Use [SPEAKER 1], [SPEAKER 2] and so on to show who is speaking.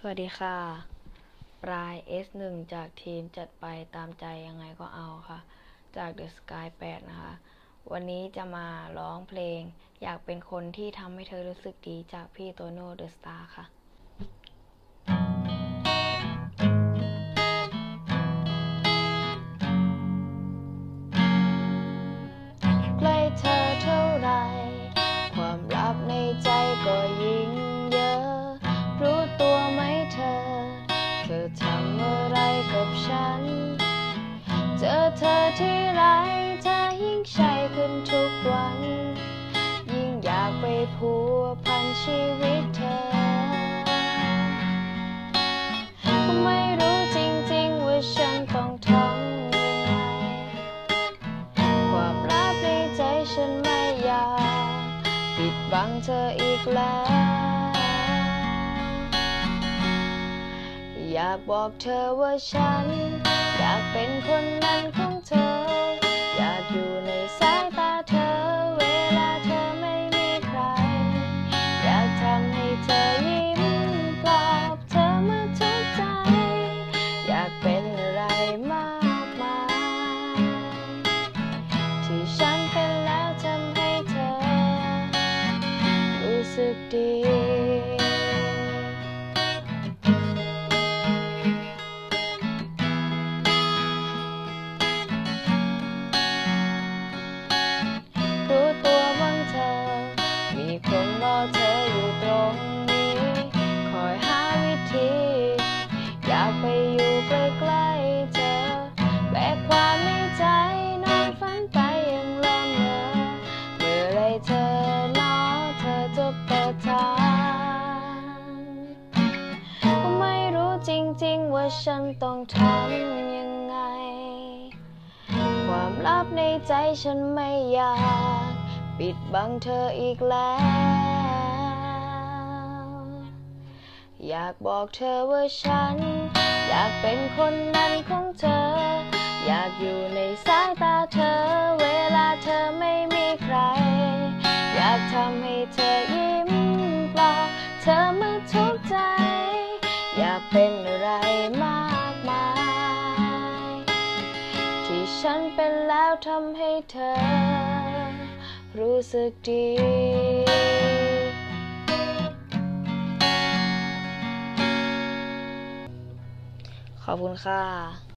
[SPEAKER 1] สวัสดีค่ะ ปลาย S1 จากทีมจัดไปตามใจยังไงก็เอาค่ะ จาก The Sky 8 นะคะ วันนี้จะมาร้องเพลง อยากเป็นคนที่ทำให้เธอรู้สึกดีจากพี่โตโน่เดอะสตาร์ค่ะ อะไรกับฉัน เจอเธอที่ไรเธอยิ่งใช่ขึ้นทุกวัน ยิ่งอยากไปพัวพันชีวิตเธอ ไม่รู้จริงๆว่าฉันต้องทำยังไงความลับในใจฉันไม่อยากปิดบังเธออีกแล้ว อยากบอกเธอว่าฉัน อยากเป็นคนนั้นของเธอ อยากอยู่ในสายตาเธอ เวลาเธอไม่มีใคร อยากทำให้เธอยิ้มปลอบเธอเมื่อทุกใจ อยากเป็นอะไรมากมาย ที่ฉันเป็นแล้วทำให้เธอ รู้สึกดี จริง ๆ ว่าฉันต้องทำยังไง ความลับในใจฉันไม่อยาก ปิดบังเธออีกแล้ว อยากบอกเธอว่าฉัน อยากเป็นคนนั้นของเธอ อยากอยู่ในสายตาเธอ ฉันเป็นแล้วทำให้เธอ รู้สึกดี ขอบคุณค่ะ